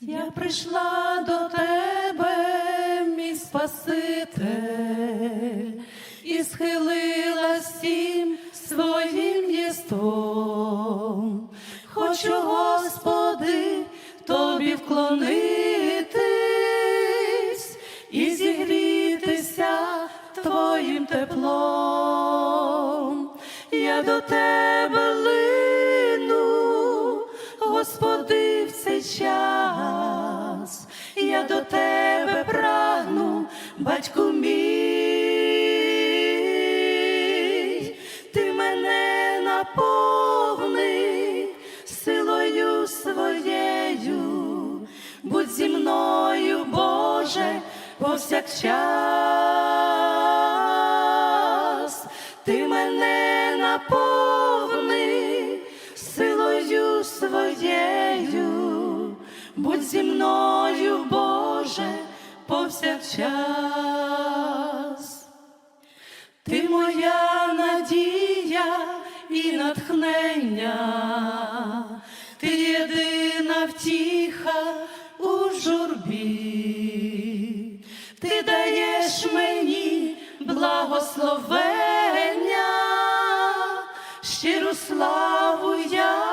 Я прийшла до тебе, мій Спаситель, і схилила всім своїм єством. Хочу, Господи, тобі вклонитись і зігрітися твоїм теплом. Я до тебе лину, Господи, в цей час, я до тебе прагну, батьку мій, ти мене наповни силою своєю, будь зі мною, Боже, повсякчас, ти мене наповни силою своєю, будь зі мною, Боже, повсякчас. Ти моя надія і натхнення, ти єдина втіха у журбі, ти даєш мені благословення, щиру славу я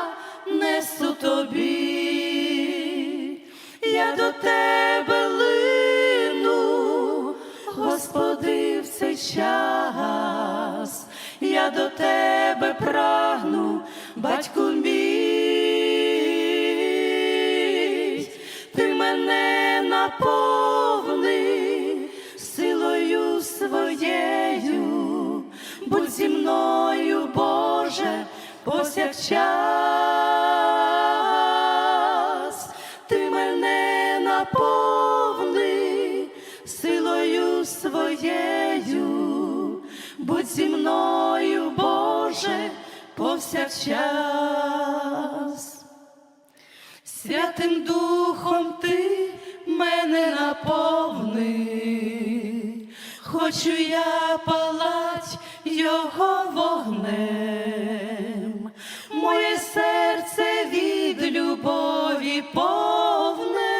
час, я до тебе прагну, батьку мій, ти мене наповни силою своєю, будь зі мною, Боже, повсякчас, ти мене наповни силою своєю, будь зі мною, Боже, повсякчас. Святим Духом ти мене наповни, хочу я палать його вогнем, моє серце від любові повне,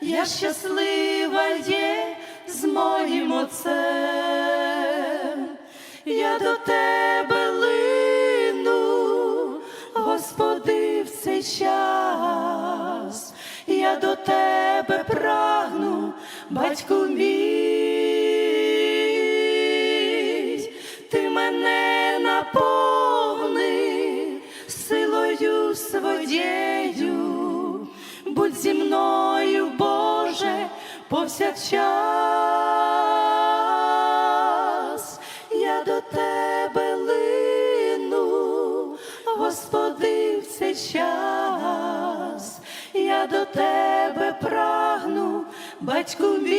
я щаслива є з моїм отцем, я до тебе лину, Господи, в цей час, я до тебе прагну, батьку мій, ти мене наповни силою своєю, будь зі мною, Боже, повсякчас, до тебе прагну, батьку мій,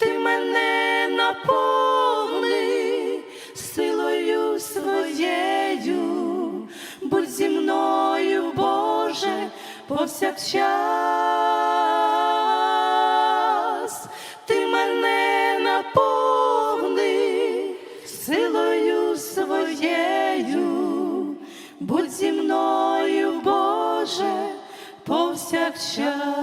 ти мене наповни силою своєю, будь зі мною, Боже, повсякчас. rapture.